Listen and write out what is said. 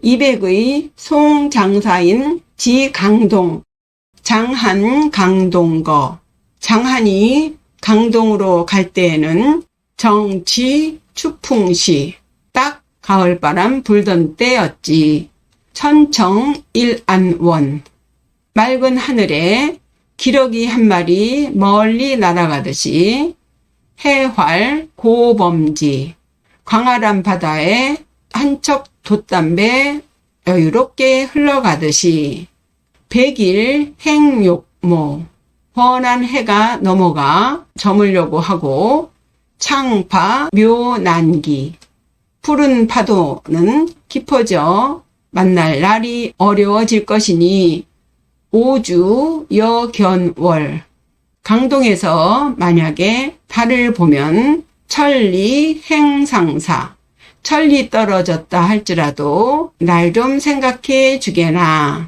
이백의 송장사인 지강동, 장한 강동거. 장한이 강동으로 갈 때에는 정치 추풍시, 딱 가을바람 불던 때였지. 천청 일안원. 맑은 하늘에 기러기 한 마리 멀리 날아가듯이 해활 고범지 광활한 바다에 한척 돛담배 여유롭게 흘러가듯이 백일 행욕모 번한 해가 넘어가 저물려고 하고 창파 묘난기 푸른 파도는 깊어져 만날 날이 어려워질 것이니 오주 여견월 강동에서 만약에 달을 보면 천리 행상사 천리 떨어졌다 할지라도 날 좀 생각해 주게나